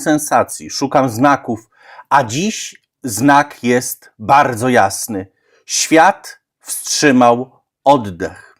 sensacji, szukam znaków, a dziś znak jest bardzo jasny. Świat wstrzymał oddech.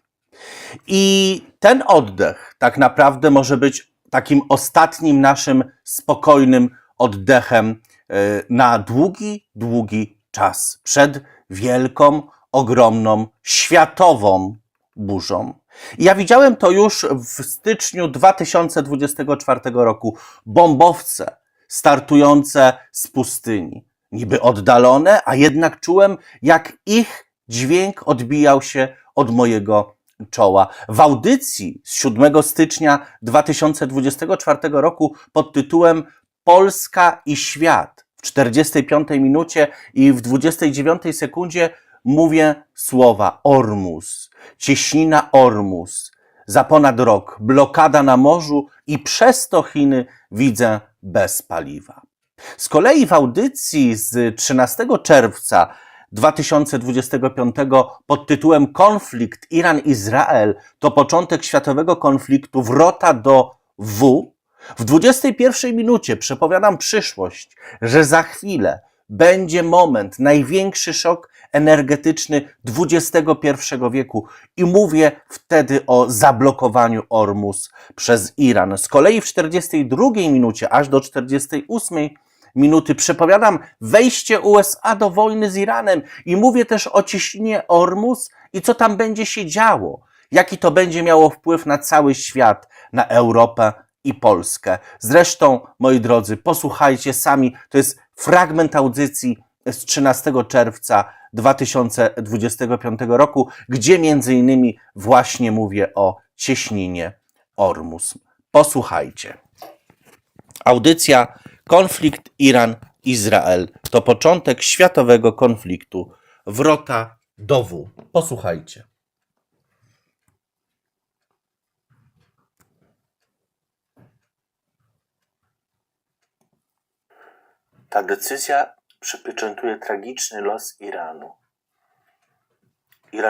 I ten oddech tak naprawdę może być takim ostatnim naszym spokojnym oddechem e, na długi, długi czas przed wielką, ogromną, światową burzą. I Ja widziałem to już w styczniu 2024 roku. Bombowce startujące z pustyni. Niby oddalone, a jednak czułem, jak ich dźwięk odbijał się od mojego czoła. W audycji z 7 stycznia 2024 roku pod tytułem Polska i świat w 45 minucie i w 29 sekundzie mówię słowa Ormus, cieśnina Ormus, za ponad rok blokada na morzu i przez to Chiny widzę bez paliwa. Z kolei w audycji z 13 czerwca 2025 pod tytułem Konflikt Iran-Izrael to początek światowego konfliktu, wrota do W. W 21 minucie przepowiadam przyszłość, że za chwilę będzie moment, największy szok energetyczny XXI wieku. I mówię wtedy o zablokowaniu Ormus przez Iran. Z kolei w 42 minucie aż do 48 minuty przepowiadam wejście USA do wojny z Iranem. I mówię też o cieśninie Ormus i co tam będzie się działo, jaki to będzie miało wpływ na cały świat, na Europę i Polskę. Zresztą, moi drodzy, posłuchajcie sami, to jest fragment audycji z 13 czerwca 2025 roku, gdzie między innymi właśnie mówię o cieśninie Ormus. Posłuchajcie. Audycja Konflikt Iran-Izrael to początek światowego konfliktu. Wrota do W. Posłuchajcie. Ta decyzja przypieczętuje tragiczny los Iranu. Iran